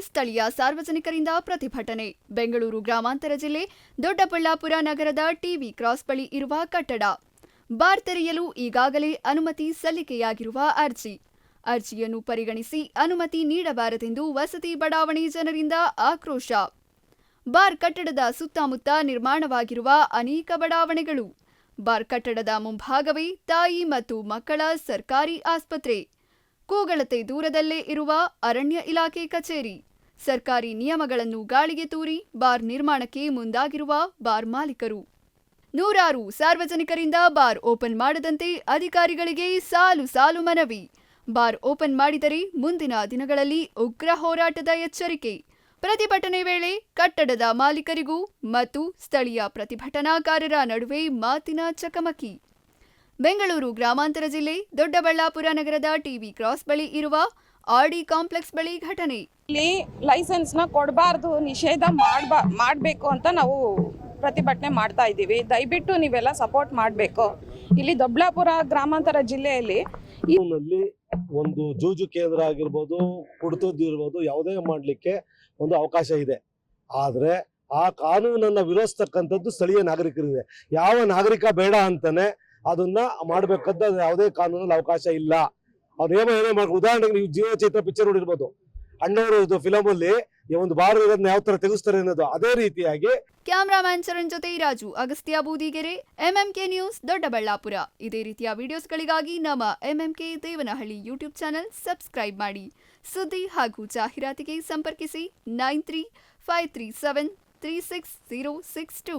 ಸ್ಥಳೀಯ ಸಾರ್ವಜನಿಕರಿಂದ ಪ್ರತಿಭಟನೆ. ಬೆಂಗಳೂರು ಗ್ರಾಮಾಂತರ ಜಿಲ್ಲೆ ದೊಡ್ಡಬಳ್ಳಾಪುರ ನಗರದ ಟಿವಿ ಕ್ರಾಸ್ ಬಳಿ ಇರುವ ಕಟ್ಟಡ. ಬಾರ್ ತೆರೆಯಲು ಈಗಾಗಲೇ ಅನುಮತಿ ಸಲ್ಲಿಕೆಯಾಗಿರುವ ಅರ್ಜಿ. ಅರ್ಜಿಯನ್ನು ಪರಿಗಣಿಸಿ ಅನುಮತಿ ನೀಡಬಾರದೆಂದು ವಸತಿ ಬಡಾವಣೆ ಜನರಿಂದ ಆಕ್ರೋಶ. ಬಾರ್ ಕಟ್ಟಡದ ಸುತ್ತಮುತ್ತ ನಿರ್ಮಾಣವಾಗಿರುವ ಅನೇಕ ಬಡಾವಣೆಗಳು. ಬಾರ್ ಕಟ್ಟಡದ ಮುಂಭಾಗವೇ ತಾಯಿ ಮತ್ತು ಮಕ್ಕಳ ಸರ್ಕಾರಿ ಆಸ್ಪತ್ರೆ. ಕೂಗಳತೆ ದೂರದಲ್ಲೇ ಇರುವ ಅರಣ್ಯ ಇಲಾಖೆ ಕಚೇರಿ. ಸರ್ಕಾರಿ ನಿಯಮಗಳನ್ನು ಗಾಳಿಗೆ ತೂರಿ ಬಾರ್ ನಿರ್ಮಾಣಕ್ಕೆ ಮುಂದಾಗಿರುವ ಬಾರ್ ಮಾಲೀಕರು. ನೂರಾರು ಸಾರ್ವಜನಿಕರಿಂದ ಬಾರ್ ಓಪನ್ ಮಾಡದಂತೆ ಅಧಿಕಾರಿಗಳಿಗೆ ಸಾಲು ಸಾಲು ಮನವಿ. ಬಾರ್ ಓಪನ್ ಮಾಡಿದರೆ ಮುಂದಿನ ದಿನಗಳಲ್ಲಿ ಉಗ್ರ ಹೋರಾಟದ ಎಚ್ಚರಿಕೆ. ಪ್ರತಿಭಟನೆ ವೇಳೆ ಕಟ್ಟಡದ ಮಾಲೀಕರಿಗೂ ಮತ್ತು ಸ್ಥಳೀಯ ಪ್ರತಿಭಟನಾಕಾರರ ನಡುವೆ ಮಾತಿನ ಚಕಮಕಿ. ಬೆಂಗಳೂರು ಗ್ರಾಮಾಂತರ ಜಿಲ್ಲೆ ದೊಡ್ಡಬಳ್ಳಾಪುರ ನಗರದ ಟಿವಿ ಕ್ರಾಸ್ ಬಳಿ ಇರುವ ಆರ್ಡಿ ಕಾಂಪ್ಲೆಕ್ಸ್ ಬಳಿ ಘಟನೆ. ಇಲ್ಲಿ ಲೈಸೆನ್ಸ್ನ ಕೊಡಬಾರ್ದು ನಿಷೇಧ ಮಾಡ್ಬಾ ಮಾಡಬೇಕು ಅಂತ ನಾವು ಪ್ರತಿಭಟನೆ ಮಾಡ್ತಾ ಇದ್ದೀವಿ. ದಯವಿಟ್ಟು ನೀವೆಲ್ಲ ಸಪೋರ್ಟ್ ಮಾಡಬೇಕು. ಇಲ್ಲಿ ದೊಡ್ಡಬಳ್ಳಾಪುರ ಗ್ರಾಮಾಂತರ ಜಿಲ್ಲೆಯಲ್ಲಿ ನಲ್ಲಿ ಒಂದು ಜೂಜು ಕೇಂದ್ರ ಆಗಿರ್ಬೋದು ಕುಡಿತದ್ದು ಇರ್ಬೋದು ಯಾವುದೇ ಮಾಡಲಿಕ್ಕೆ ಒಂದು ಅವಕಾಶ ಇದೆ. ಆದರೆ ಆ ಕಾನೂನನ್ನು ವಿರೋಧಿಸ್ತಕ್ಕಂಥದ್ದು ಸ್ಥಳೀಯ ನಾಗರಿಕರಿದೆ. ಯಾವ ನಾಗರಿಕ ಬೇಡ ಅಂತಾನೆ ಅದನ್ನ ಮಾಡಬೇಕಂತ ಯಾವುದೇ ಕಾನೂನಲ್ಲಿ ಅವಕಾಶ ಇಲ್ಲ. ಅವ್ರು ನಿಯಮ ಏನೇ ಉದಾಹರಣೆಗೆ ನೀವು ಜೀವ ಚೈತ್ರ ಪಿಕ್ಚರ್ ನೋಡಿರ್ಬೋದು. ಅಣ್ಣವರು ಫಿಲಮ್ ಅಲ್ಲಿ ಒಂದು ಬಾರ್ ಇರೋದನ್ನ ಯಾವ ತರ ತೆಗೆಸ್ತಾರೆ ಅನ್ನೋದು ಅದೇ ರೀತಿಯಾಗಿ ಕ್ಯಾಮರಾಮ್ಯಾನ್ ಚರಣ್ ಜೊತೆ ರಾಜು, ಅಗಸ್ತ್ಯ ಬೂದಿಗೆರೆ ಎಂಎಂಕೆ ನ್ಯೂಸ್ ದೊಡ್ಡಬಳ್ಳಾಪುರ. ಇದೇ ರೀತಿಯ ವಿಡಿಯೋಸ್ಗಳಿಗಾಗಿ ನಮ್ಮ MMK Devanahalli YouTube channel subscribe ಮಾಡಿ. ಸುದ್ದಿ ಹಾಗೂ ಜಾಹೀರಾತಿಗೆ ಸಂಪರ್ಕಿಸಿ nine three five three seven three six zero six two.